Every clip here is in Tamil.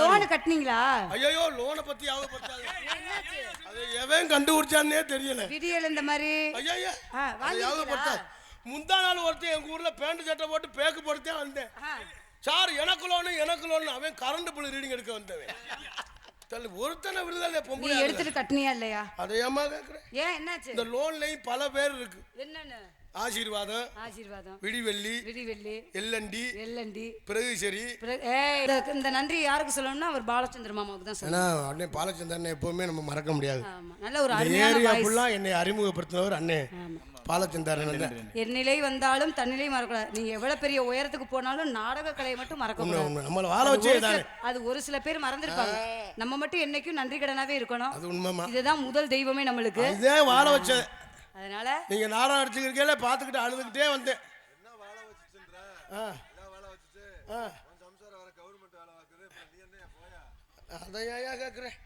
லோனு கட்டினீங்களா? ஐயோ லோனை பத்தி யாவது பத்தாது. அது எவன் கண்டுபிடிச்சான்னே தெரியல. விடியல் இந்த மாதிரி? ஐயா வாங்கிட்டீங்களா? பத்தாது முந்தா நாள் ஒருத்தன் எங்க ஊர்ல பேண்ட் சட்டை போட்டு பேக்கு போட்டுதான் வந்தேன். சார் எனக்கு லோனு எனக்கு லோனு அவன் கரண்ட் பில் ரீடிங் எடுக்க வந்தவன். தள்ளு ஒருத்தனை விடுதலை பொம்பளை எடுத்துட்டு கட்டினியா இல்லையா? அதை ஏமா கேக்குறேன் ஏன் என்னாச்சு? இந்த லோன்லயும் பல பேர் இருக்கு. என்னன்னு? ஆசீர்வாதம் ஆசீர்வாதம். விடிவெள்ளி விடிவெள்ளி எல்லண்டி எல்லண்டி பிரகதீஸ்வரி. பிற- ஏய், இந்த- நன்றி யாருக்கு சொல்லணும்னா அவர் பாலச்சந்திர மாமாவுக்கு தான் சொல்லணும். அண்ணே பாலச்சந்திரனை எப்பவுமே நம்ம மறக்க முடியாது. நல்ல ஒரு ஏரியா ஃபுல்லா என்னை அறிமுகப்படுத்தினவர் அண்ணே பாலச்சந்திரன் என் நிலை வந்தாலும் தன்னிலை மறக்கூடாது நீங்க எவ்வளவு பெரிய உயரத்துக்கு போனாலும் நாடக கலையை மட்டும் மறக்க உண்மை. நம்மளை வாழ வச்சே அது ஒரு சில பேர் மறந்துருப்பாங்க. நம்ம மட்டும் என்னைக்கும் நன்றி கடனாவே இருக்கணும். இதுதான் முதல் தெய்வமே நம்மளுக்கு. இதே வாழ வச்சது அதனால நீங்க நாடகம் அடிச்சுக்கிறீங்களே பார்த்துக்கிட்டு அழுதுகிட்டே வந்தேன். ஏன்யா கேட்குறேன்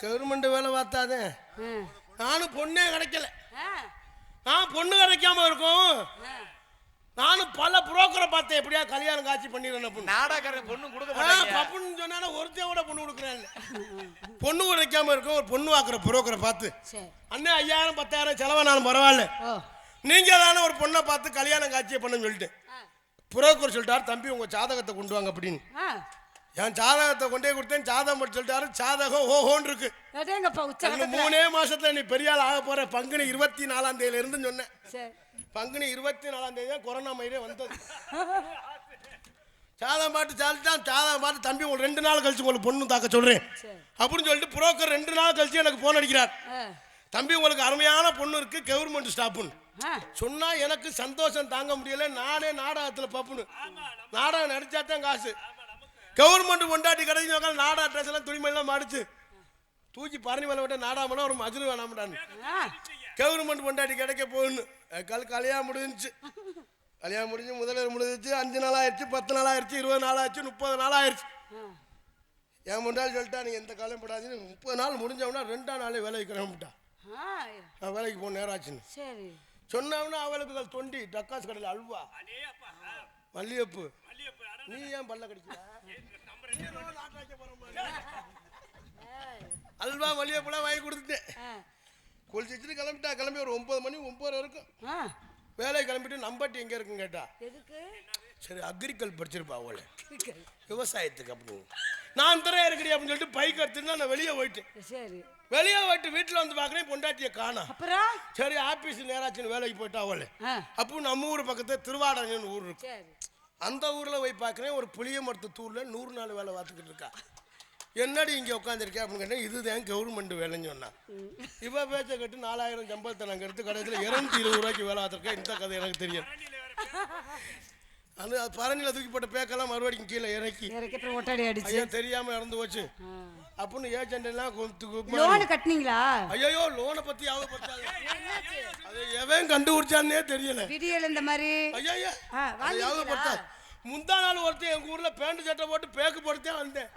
கவர்மெண்ட் வேலை பார்த்தாதே. ம். நானும் பொண்ணே கிடைக்கல. ஆ, நான் பொண்ணு கிடைக்காம இருக்கும். நானும் பல புரோக்கரை பார்த்தேன். எப்படியா கல்யாணம் காட்சி பண்ணிடுறேன் பொண்ணு நாடாக்காரன் பொண்ணு கொடுக்க ஆ, மாட்டாங்க. பப்புன்னு சொன்னா ஒருத்தையும் கூட பொண்ணு கொடுக்குறேன் பொண்ணு கிடைக்காம இருக்கும் ஒரு பொண்ணு வாக்குற புரோக்கரை பார்த்து அண்ணே ஐயாயிரம் பத்தாயிரம் செலவானாலும் பரவாயில்ல. நீங்க தானே ஒரு பொண்ணை பார்த்து கல்யாணம் காட்சியை பண்ண சொல்லிட்டு. புரோக்கர் சொல்லிட்டாரு தம்பி உங்க ஜாதகத்தை கொண்டு வாங்க அப்படின்னு. என் ஜாதகத்தை கொண்டே கொடுத்தேன். ஜாதகம் மட்டும் சொல்லிட்டாரு. ஜாதகம் ஓஹோன்னு இருக்கு. இன்னும் மூணே மாசத்துல நீ பெரிய ஆள் ஆக போற. பங்குனி இருபத்தி நாலாம் தேதியில இருந்து சொன்னேன் பங்குனி இருபத்தி நாலாம் தேதி தான் கொரோனா மயிரே வந்தது. ஜாதகம் பாட்டு சாலிட்டான் ஜாதகம் பாட்டு தம்பி உங்களுக்கு ரெண்டு நாள் கழிச்சு உங்களுக்கு பொண்ணு தாக்க சொல்றேன். அப்படின்னு சொல்லிட்டு புரோக்கர் ரெண்டு நாள் கழிச்சு எனக்கு போன் அடிக்கிறார். தம்பி உங்களுக்கு அருமையான பொண்ணு இருக்கு. கவர்மெண்ட் ஸ்டாஃப்னு ஆ. சொன்னா எனக்கு சந்தோஷம் தாங்க முடியல. நானே நாடகத்துல பப்புனு. நாடகம் நடிச்சா தான் காசு. கவர்மெண்ட் கொண்டாட்டி கிடைச்சி உட்காந்து நாடக ட்ரெஸ் எல்லாம் துணிமணிலாம் மடிச்சு. தூக்கி பரணி மேல விட்ட நாடாமனா ஒரு மஜ்ரு வேணாம்டான்னு ஆ. கவர்மெண்ட் கொண்டாட்டி கிடைக்க போகணும் கல் கல்யாணம் முடிஞ்சுச்சு. கல்யாணம் முடிஞ்சு முதல்வர் முடிஞ்சிச்சு. அஞ்சு நாள் ஆயிடுச்சு பத்து நாள் ஆயிடுச்சு இருபது நாள் ஆயிடுச்சு முப்பது நாள் ஆயிடுச்சு. என் முன்னாள் சொல்லிட்டா நீங்க எந்த காலம் படாதுன்னு முப்பது நாள் முடிஞ்சவனா ரெண்டாம் நாளே வேலைக்கு நான் வேலைக்கு போன நேரம் ஆச்சுன்னு சரி. சொன்னவனா அவளுக்கு தொண்டி டக்காஸ் கடையில் அல்வா. மல்லிகைப்பூ. நீ ஏன் பல்ல கடிக்கிற அல்வா மல்லிகைப்பூலாம் வாங்கி கொடுத்துட்டேன். குளிச்சுட்டு கிளம்பிட்டா கிளம்பி ஒரு ஒன்பது மணி ஒன்பது இருக்கும். வேலையை கிளம்பிட்டு நம்பட்டி எங்கே இருக்குன்னு கேட்டா. சரி அக்ரிகல் படிச்சிருப்பா அவளை. விவசாயத்துக்கு அப்படின்னு. நான் தரேன் இருக்கிறீ அப்படின்னு சொல்லிட்டு பைக் எடுத்துட்டு நான் வெளியே போயிட்டேன். சரி. வெளியே போயிட்டு வீட்டில் வந்து பார்க்குறேன் பொண்டாட்டியை காணோம் அப்புறம்? சரி ஆபீஸ் நேராச்சுன்னு வேலைக்கு போயிட்டா அவளை. அப்போ நம்ம ஊர் பக்கத்துல திருவாடன்னு ஊர் இருக்கு. அந்த ஊர்ல போய் பார்க்குறேன் ஒரு புளிய மரத்து தூர்ல நூறு நாள் வேலை பார்த்துக்கிட்டு இருக்கா. என்னடி இங்கே உட்காந்துருக்கேன் அப்படின்னு கேட்டேன் இதுதான் கவர்மெண்ட் வேலைன்னு சொன்னா. இவ பேச்ச கட்டு நாலாயிரம் சம்பளத்தை நாங்கள் எடுத்து கடைசியில் இருநூத்தி இருபது ரூபாய்க்கு வேலை பார்த்துருக்கேன் இந்த கதை எனக்கு தெரியும். அந்த பரணியில் தூக்கி போட்ட பேக்கெல்லாம் மறுபடியும் கீழே இறக்கி. ஒட்டடை அடிச்சு. ஐயா தெரியாம இறந்து போச்சு. அப்படின்னு ஏஜென்ட் எல்லாம் கட்டினீங்களா? ஐயோ லோனை பத்தி யாவது எவன் கண்டுபிடிச்சான்னே தெரியல. விடியல் இந்த மாதிரி. ஐயா முந்தா நாள் ஒருத்தன் எங்க ஊர்ல பேண்ட் சட்டை போட்டு பேக்கு போட்டுதான் வந்தேன்.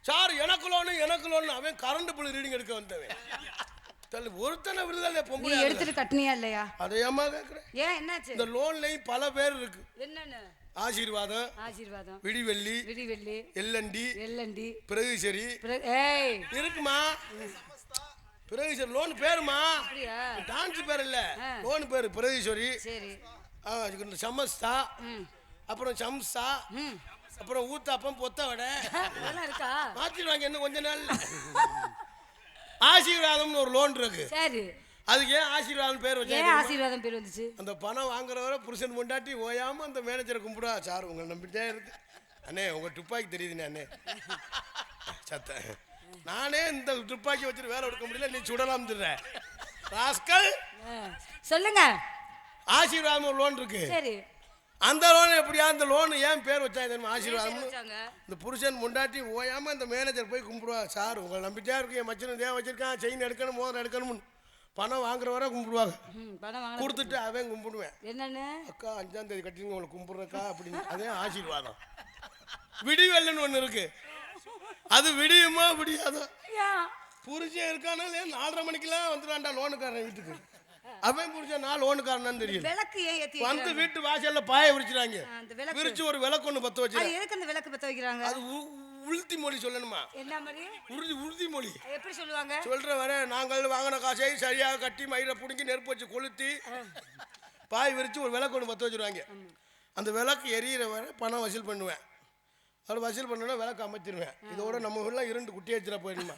சார் எனக்கு லோனு எனக்கு லோனு அவன் கரண்ட் பில் ரீடிங் எடுக்க வந்தவன். தள்ளு ஒருத்தனை விடுதலை பொம்பளை எடுத்துட்டு கட்டினியா இல்லையா? அதை ஏமா ஏன் என்னாச்சு? இந்த லோன்லயும் பல பேர் இருக்கு. என்னன்னு? ஆசீர்வாதம் ஆசீர்வாதம். விடிவெள்ளி விடிவெள்ளி எல்லண்டி எல்லண்டி ஏய். இருக்குமா? பிரகதீஸ்வரி லோன் பேருமா? டான்ஸ் பேர் இல்ல. லோன் பேரு பிரகதீஸ்வரி. சமஸ்தா? அப்புறம் சம்சா. அப்புறம் ஊத்தாப்பம் பொத்த வடை. இருக்கா? மாத்திடுவாங்க இன்னும் கொஞ்ச நாள் ஆசீர்வாதம்னு ஒரு லோன் இருக்கு. சரி. அதுக்கு ஏன் ஆசீர்வாதம் பேர் வச்சாங்க ஆசீர்வாதம் பேர் வந்துச்சு? அந்த பணம் வாங்குறவரை புருஷன் முண்டாட்டி ஓயாம அந்த மேனேஜரை கும்பிடா சார் உங்களை நம்பிட்டே இருக்கு. அண்ணே உங்க துப்பாக்கி தெரியுதுண்ணே அண்ணே. சத்த நானே இந்த துப்பாக்கி வச்சுட்டு வேலை எடுக்க முடியல நீ சுடலாம் ராஸ்கல். சொல்லுங்க. ஆசீர்வாதம் லோன் இருக்கு. சரி. அந்த லோன் எப்படியா அந்த லோன் ஏன் பேர் வச்சாங்க. ஆசீர்வாதம். இந்த புருஷன் முண்டாட்டி ஓயாம அந்த மேனேஜர் போய் கும்பிடுவா. சார் உங்களை நம்பிட்டே இருக்கு என் மச்சனை தேவை வச்சிருக்கான் செயின் எடுக்கணும் மோதிரம் எடுக்கணும்னு. பணம் வாங்குற வரை கும்பிடுவாங்க. கொடுத்துட்டு அவன் கும்பிடுவேன். என்னன்னு? அக்கா அஞ்சாம் தேதி கட்டிங்க உங்களை கும்பிட்றக்கா அப்படின்னு. அதே ஆசீர்வாதம். விடிவெல்லன்னு ஒன்று இருக்கு. அது விடியுமா விடியாதோ? ஏன் புருஷன் இருக்கானாலே நாலரை மணிக்கெல்லாம் வந்துடான்டா லோனுக்காரன் வீட்டுக்கு. அவன் புரிஞ்ச நான் லோனுக்காரனான்னு தெரியல விளக்கு வந்து? வீட்டு வாசல்ல பாய விரிச்சுறாங்க. விரிச்சு ஒரு விளக்கு ஒண்ணு பத்த வச்சு எதுக்கு அந்த விளக்கு பத்த வைக்கிறாங்க? அது உளுத்தி மொழி சொல்லணுமா? என்ன மாதிரி உறுதி உறுதி மொழி. எப்படி சொல்லுவாங்க? சொல்ற வர நாங்கள் வாங்கின காசை சரியாக கட்டி மயிரை பிடிங்கி நெருப்பு வச்சு கொளுத்தி பாய் விரிச்சு ஒரு விளக்கு ஒன்று பற்ற வச்சிருவாங்க. அந்த விளக்கு எரியிற வரை பணம் வசூல் பண்ணுவேன். அது வசூல் பண்ணோன்னா விளக்கு அமைச்சிருவேன் இதோட நம்ம வீட்டில் இரண்டு குட்டி வச்சிட போயிடுமா.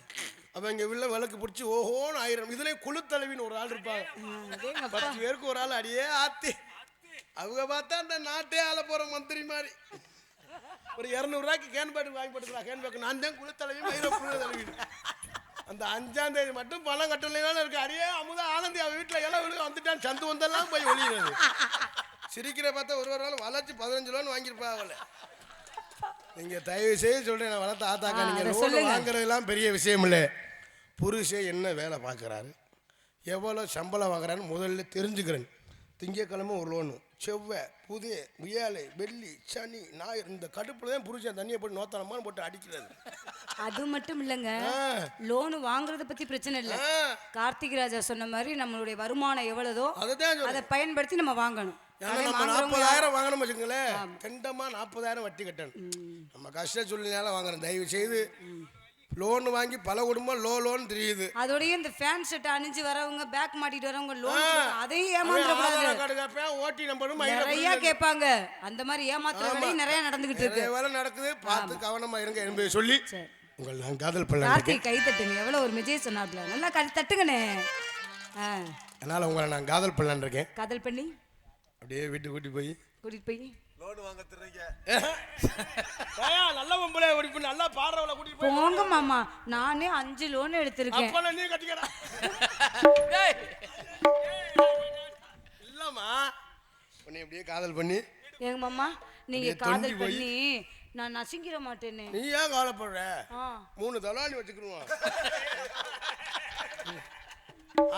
அப்போ எங்கள் வீட்டில் விளக்கு பிடிச்சி ஓஹோன்னு ஆயிரம். இதுலேயே குழுத்தலைவின்னு ஒரு ஆள் இருப்பாங்க. பத்து பேருக்கு ஒரு ஆள் அடியே ஆத்தி. அவங்க பார்த்தா அந்த நாட்டே ஆள போகிற மந்திரி மாதிரி. ஒரு இரநூறுவாய்க்கு கேன் வாங்கி போட்டுக்கலாம் கேன் நான் தான் குழுத்தலைவி மயிரை குழு தலைவி அந்த அஞ்சாம் தேதி மட்டும் பணம் கட்டலைனாலும் இருக்கு. அடியே அமுதா ஆனந்தி அவன் வீட்டில் எல்லாம் விழுக வந்துட்டான். சந்து வந்தெல்லாம் போய் ஒளியிறது. சிரிக்கிற பார்த்தா ஒரு ஒரு நாள் வளர்ச்சி பதினஞ்சு லோன் வாங்கியிருப்பா அவளை. நீங்க தயவு செய்து சொல்றேன் நான் வளர்த்த ஆத்தாக்கா நீங்க லோன். வாங்குறதெல்லாம் பெரிய விஷயம் இல்லை. புருஷன் என்ன வேலை பார்க்குறாரு? எவ்வளோ சம்பளம் வாங்குறான்னு முதல்ல தெரிஞ்சுக்கிறேன். திங்கக்கிழமை ஒரு லோனு செவ்வாய் புதிய வியாழை வெள்ளி சனி ஞாயிறு இந்த கடுப்புல தான் புருஷன் தண்ணியை போட்டு நோத்தனமான்னு போட்டு அடிக்கிறது அது மட்டும் இல்லைங்க. லோனு வாங்குறத பத்தி பிரச்சனை இல்லை. கார்த்திக் ராஜா சொன்ன மாதிரி நம்மளுடைய வருமானம் சொல்றேன். அதை பயன்படுத்தி நம்ம வாங்கணும். நம்ம நாற்பதாயிரம் வாங்கணும் வச்சுக்கோங்களேன். கண்டமா நாற்பதாயிரம் வட்டி கட்டணும். நம்ம கஷ்ட சூழ்நிலையால வாங்குறோம் தயவு செய்து லோன் வாங்கி பல குடும்பம் லோ லோன் தெரியுது. அதோடய இந்த ஃபேன் ஷர்ட் அணிஞ்சு வரவங்க பேக் மாட்டிட்டு வரவங்க லோன். அதையும் கேட்பேன் ஓட்டி நம்பரும் நிறைய கேட்பாங்க. அந்த மாதிரி ஏமாத்துற வேலையும் நிறைய நடந்துகிட்டு இருக்கு. வேலை நடக்குது. பார்த்து கவனமா இருங்க என்பதை சொல்லி. உங்கள் நான் காதல் பண்ணலாம் கார்த்திக் கை தட்டுங்க. எவ்வளவு ஒரு மெஜேஜ் சொன்னாப்ல. நல்லா கை தட்டுங்கண்ணே. அதனால உங்களை நான் காதல் பண்ணலான்னு இருக்கேன் காதல் பண்ணி அப்படியே வீட்டுக்கு கூட்டி போய். கூட்டிட்டு போய். நல்ல பொம்பளை ஓடி போய் நல்லா பாடுறவளை கூட்டிட்டு போய். போங்க மாமா. நானே அஞ்சு லோன் எடுத்திருக்கேன். அப்பல நீ கட்டிக்கடா. இல்லம்மா. உன்னை அப்படியே காதல் பண்ணி. ஏங்க மாமா நீங்க காதல். பண்ணி நான் நசுங்கிற மாட்டேனே. நீ ஏன் கவலைப்படுற? ஆ. மூணு தலாணி வச்சுக்கிடுவோம்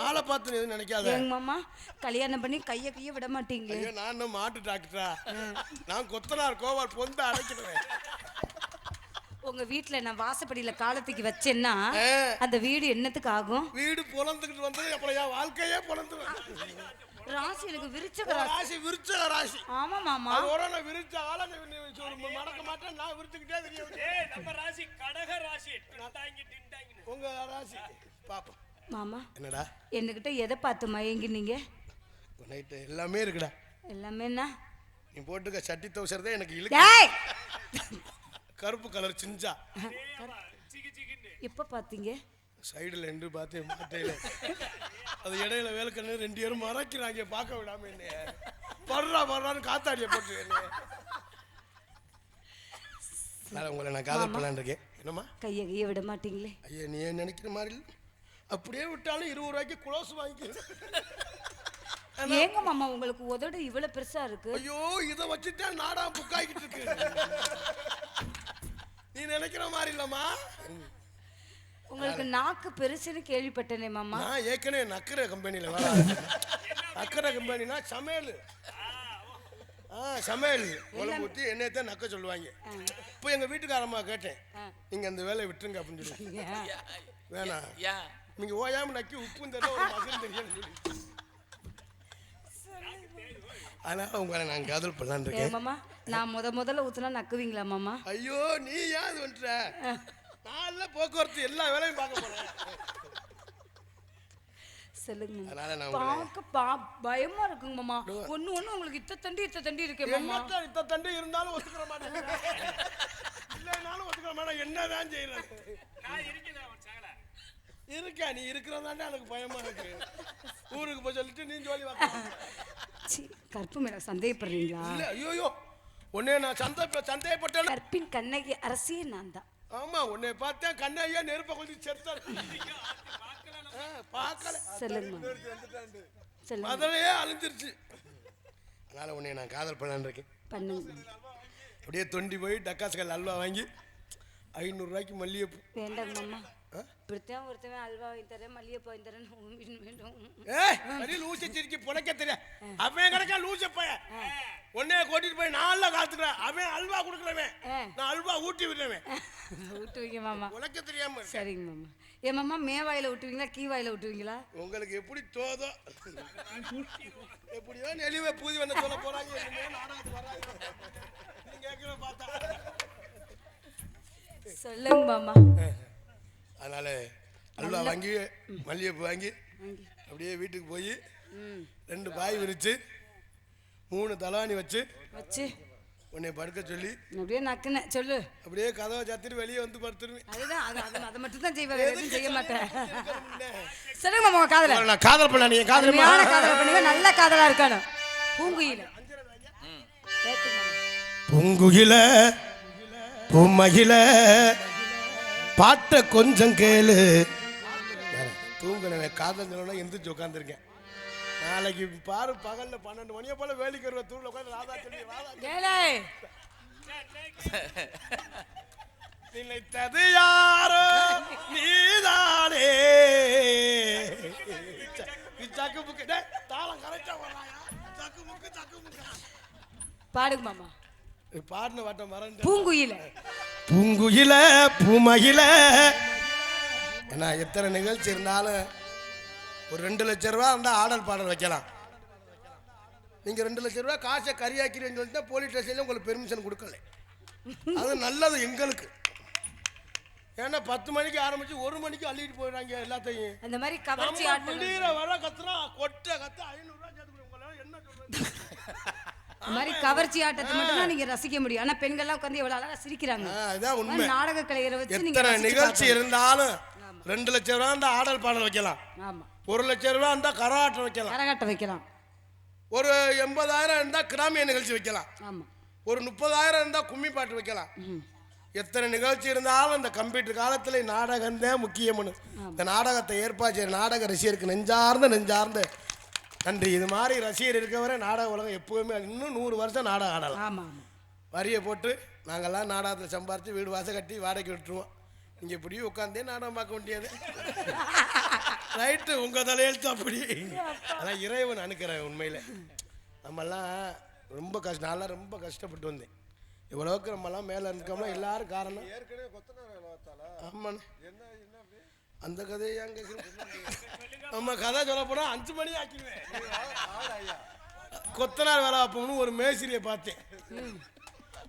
ஆளை பார்த்து எதுவும் நினைக்காத. ஏங்க மாமா கல்யாணம் பண்ணி கைய கைய விட மாட்டீங்களே? ஐயோ நான் என்ன மாட்டு டாக்டரா? நான் கொத்தனார் கோவால் பொந்த அடைக்கிறேன். உங்க வீட்ல நான் வாசப்படியில காலத்துக்கு வச்சேன்னா. அந்த வீடு என்னத்துக்கு ஆகும்? வீடு பொழந்துக்கிட்டு வந்தது அப்புறம் என் வாழ்க்கையே பொழந்துவேன் ராசி எனக்கு விரிச்ச ராசி. விருச்ச ராசி. ஆமா மாமா. அதோட நான் விரிச்ச ஆளை மடக்க மாட்டேன் நான் விரிச்சுக்கிட்டே தெரியும். ஏய் நம்ம ராசி கடக ராசி. உங்க ராசி பாப்போம். மாமா என்னடா? என்கிட்ட எதை பார்த்து மயங்கினீங்க? நைட்டு எல்லாமே இருக்குடா. எல்லாமே என்ன? நீ போட்டுக்க சட்டி தவசர் தான் எனக்கு இழுக்கு. கருப்பு கலர் சிஞ்சா. எப்ப பாத்தீங்க சைடுல ரெண்டு பார்த்தேன் மாட்டையில அது இடையில வேலைக்கண்ணு ரெண்டு பேரும் மறைக்கிறாங்க பார்க்க விடாம என்ன படுறா படுறான்னு காத்தாடிய போட்டு உங்களை நான் காதல் பண்ணலான்னு இருக்கேன். என்னம்மா? கைய கைய விட மாட்டீங்களே. ஐயா நீ நினைக்கிற மாதிரி. அப்படியே விட்டாலும் இருபது ரூபாய்க்கு குளோஸ் வாங்கிக்கிறேன் ஏங்க மாமா உங்களுக்கு உதடு இவ்வளவு பெருசா இருக்கு? ஐயோ இதை வச்சுட்டா நாடா புக்காய்கிட்டு இருக்கு. நீ நினைக்கிற மாதிரி இல்லம்மா. உங்களுக்கு நாக்கு பெருசுன்னு கேள்விப்பட்டேனே மாமா. நான் ஏற்கனவே நக்கரை கம்பெனியில் வேலை நக்கரை கம்பெனினா சமையல். ஆ சமையல். உழம்பு ஊற்றி என்னைய தான் நக்க சொல்லுவாங்க. இப்போ எங்கள் வீட்டுக்காரம்மா கேட்டேன் நீங்கள் அந்த வேலையை விட்டுருங்க அப்படின்னு சொல்லி. வேணாம். ஏன் நீங்கள் ஓயாம நக்கி உப்பும் மகன் தெரியும் சொல்லி. அதனால் உங்களை நான் காதல் பண்ணலான்னு ஏ இருக்கேன். மாமா நான் முத முதல்ல ஊத்துனா நக்குவீங்களா மாமா? ஐயோ நீ ஏன் வந்துட்ட நான் போக்குவரத்து எல்லா வேலையும் பார்க்க போறேன். சொல்லுங்க. பார்க்க பா பயமா இருக்குங்க மாமா. ஒண்ணு ஒண்ணு உங்களுக்கு இத்த தண்டி இத்த தண்டி இருக்கே மாமா. இத்த தண்டு இருந்தாலும் ஒத்துக்கிற மாட்டேன். இல்லைனாலும் ஒத்துக்கிற மாட்டேன். என்னதான் செய்யறது நான் இருக்கிறேன் இருக்கா? நீ இருக்கிறதாண்டா எனக்கு பயமா இருக்கு. ஊருக்கு போய் சொல்லிட்டு நீ ஜோலி சீ, கற்பு மேல சந்தேகப்படுறீங்களா? இல்ல ஐயோ உன்னை நான் சந்தை சந்தேகப்பட்டேன். கற்பின் கண்ணகி அரசியே நான் தான். ஆமா உன்னை பார்த்தேன் கண்ணையா நெருப்ப செத்தாரு ஆ, பார்க்கல. சொல்லுங்க சொல்லுங்க முதலையே அழிஞ்சிருச்சு. அதனால உன்னை நான் காதல் பண்ணலான்னு இருக்கேன். பண்ணுங்க. அப்படியே தொண்டி போய் டக்காசுகள் அல்வா வாங்கி ஐநூறுரூவாய்க்கு மல்லிகைப்பூ. வேண்டாங்க மாமா. அல்வா வாங்கி தரேன் மல்லிகைப்பூ வாங்கி தரேன் உம் வேண்டும் ஏய் லூச சிரிக்கி புழைக்க தெரியா அவன் கிடக்கா லூச பையன் உன்னைய கூட்டிட்டு போய் நாளில் காத்துக்கிறேன். அவன் அல்வா கொடுக்குறவன். நான் அல்வா ஊட்டி விடுறவன் விட்டு வைங்க மாமா. உழைக்க தெரியாம இருக்க. சரிங்க மாமா. ஏன் மாமா மே வாயில விட்டுவீங்களா கீ வாயில விட்டுவீங்களா உங்களுக்கு எப்படி தோதோ? எப்படியோ நெளிவே பூதி வந்து சொல்ல போறாங்க. இனிமே நாடகத்துக்கு வர்றாங்க நீங்க கேட்கிற பார்த்தா. சொல்லுங்க மாமா. அதனால அல்வா வாங்கி மல்லிகைப்பூ வாங்கி. அப்படியே வீட்டுக்கு போய் ரெண்டு பாய் விரிச்சு மூணு தலாணி வச்சு வச்சு. உன்னை படுக்க சொல்லி அப்படியே நக்குனேன் சொல்லு. அப்படியே கதவை சத்திட்டு வெளியே வந்து படுத்துருவேன். அதுதான் அது அது மட்டும் தான் செய்வேன் எதுவும் செய்ய மாட்டேன் சொல்லுங்க மாமா காதல. நான் காதல் பண்ண நீ காதல் காதல பண்ணுங்க நல்ல காதலா இருக்கணும். பூங்குயில. பூங்குகில பூமகில பாட்ட கொஞ்சம் கேளு. தூங்கினவன் காதல் சொல்லணும் எந்திரிச்சு உட்காந்துருக்கேன் நாளைக்கு பாரு பகல்ல பன்னெண்டு மணியை போல வேலைக்கு வருவ தூள்ல உட்காந்து ராதா சொல்லி ராதா கேளு. நினைத்தது யாரோ? நீதானே. சக்கு புக்கு தாளம் கரெக்டா வராயா? சக்கு முக்கு சக்கு முக்கு. பாடுங்க மாமா. பாடின வட்டம் மறந்து பூங்குயில. பூங்குயில பூமகில ஏன்னா எத்தனை நிகழ்ச்சி இருந்தாலும் ஒரு ரெண்டு லட்ச ரூபா இருந்தால் ஆடல் பாடல் வைக்கலாம். நீங்க ரெண்டு லட்ச ரூபா காசை கரியாக்கிறேன்னு சொல்லிட்டு போலீஸ் ஸ்டேஷன்ல உங்களுக்கு பெர்மிஷன் கொடுக்கல. அது நல்லது எங்களுக்கு. ஏன்னா பத்து மணிக்கு ஆரம்பிச்சு ஒரு மணிக்கு அள்ளிட்டு போயிடுறாங்க எல்லாத்தையும். அந்த மாதிரி கவர்ச்சி வர கத்துறோம். கொட்டை கத்து ஐநூறுரூவா அந்த மாதிரி கவர்ச்சி ஆட்டத்தை மட்டும் தான் நீங்க ரசிக்க முடியும். ஆனா பெண்கள்லாம் உட்காந்து எவ்வளவு அழகா சிரிக்கிறாங்க. ஆ, இதான் உண்மை. நாடக கலைஞரை வச்சு நீங்க எத்தனை நிகழ்ச்சி. இருந்தாலும் ரெண்டு லட்சம் ரூபா இருந்தால் ஆடல் பாடல் வைக்கலாம். ஆமா. ஒரு லட்சம் ரூபா இருந்தால் கரகாட்டம் வைக்கலாம். கரகாட்டம் வைக்கலாம். ஒரு எண்பதாயிரம் இருந்தால் கிராமிய நிகழ்ச்சி வைக்கலாம். ஆமா. ஒரு முப்பதாயிரம் இருந்தால் கும்மி பாட்டு வைக்கலாம். எத்தனை நிகழ்ச்சி இருந்தாலும் இந்த கம்ப்யூட்டர் காலத்தில் நாடகம் தான் முக்கியம்னு. இந்த நாடகத்தை ஏற்பாடு செய்கிற நாடக ரசிகருக்கு நெஞ்சார்ந்த நெஞ்சார்ந்த நன்றி. இது மாதிரி ரசிகர் இருக்கவரை நாடக உலகம் எப்போவுமே இன்னும் நூறு வருஷம் நாடகம் ஆடலாம். ஆமா ஆமா. வரியை போட்டு நாங்கள்லாம் நாடகத்தில் சம்பாரித்து வீடு வாசல் கட்டி வாடகைக்கு விட்டுருவோம். நீங்கள் இப்படி உட்காந்தே நாடகம் பார்க்க முடியாது ரைட்டு உங்கள் தலையெழுத்து அப்படி. அதான் இறைவன் அனுக்கிறேன் உண்மையில். நம்மெல்லாம் ரொம்ப கஷ்டம் நான்லாம் ரொம்ப கஷ்டப்பட்டு வந்தேன். இவ்வளோக்கு நம்மலாம் மேலே இருக்கோம்னா எல்லாரும் காரணம். ஆமாண்ணே. அந்த கதையை ஏன் கேட்குறேன் நம்ம கதை சொல்ல போனால் அஞ்சு மணி ஆக்கிடுவேன் கொத்தனார் வேலை பார்ப்போம்னு ஒரு மேஸ்திரியை பார்த்தேன்.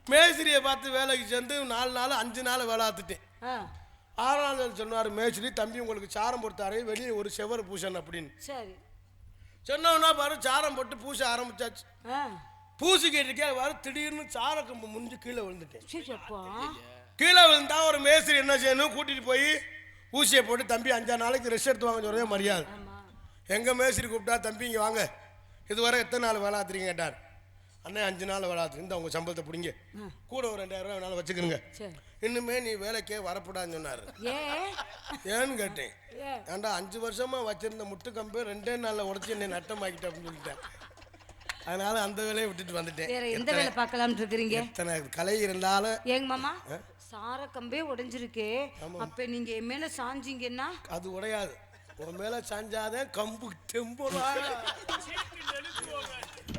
மேஸ்திரியை பார்த்து வேலைக்கு சேர்ந்து நாலு நாள் அஞ்சு நாள் வேலை பார்த்துட்டேன். ஆ. ஆறாம் நாள் சொன்னார் மேஸ்திரி தம்பி உங்களுக்கு சாரம் போட்டாரு வெளியே ஒரு செவர் பூசன் அப்படின்னு. சரி. சொன்னோன்னா பாரு சாரம் போட்டு பூச ஆரம்பிச்சாச்சு. ஆ. பூசிக்கிட்டு இருக்கே பாரு திடீர்னு சார கம்பு முடிஞ்சு கீழே விழுந்துட்டேன். கீழே விழுந்தா ஒரு மேஸ்திரி என்ன செய்யணும்? கூட்டிட்டு போய் ஊசியை போட்டு தம்பி அஞ்சாறு நாளைக்கு ரெஸ்ட் எடுத்து வாங்க சொல்றதே மரியாதை. ஆமா. எங்க மேஸ்திரி கூப்பிட்டா தம்பி இங்கே வாங்க. இதுவரை எத்தனை நாள் வேலை ஆத்துறீங்க கேட்டார். அண்ணே அஞ்சு நாள் வேலை ஆத்து இந்த உங்க சம்பளத்தை பிடிங்க. கூட ஒரு ரெண்டாயிரம் ரூபாய் வேணாலும் வச்சுக்கிறங்க இன்னுமே நீ வேலைக்கே வரப்படாதுன்னு சொன்னார். ஏன்னு கேட்டேன். ஏ. ஏன்டா அஞ்சு வருஷமா வச்சிருந்த முட்டு கம்பு ரெண்டே நாளில் உடச்சி என்னை நட்டமாக்கிட்டேன் அப்படின்னு சொல்லிட்டேன். அதனால அந்த வேலையை விட்டுட்டு வந்துட்டேன். எந்த வேலை பார்க்கலாம்னு இருக்கிறீங்க? எத்தனை கலை இருந்தாலும் ஏங்க மாமா? சார கம்பே உடைஞ்சிருக்கு. அப்ப நீங்க என் மேல சாஞ்சிங்கன்னா? அது உடையாது. உன் மேல சாஞ்சாதான் கம்பு தெம்புறா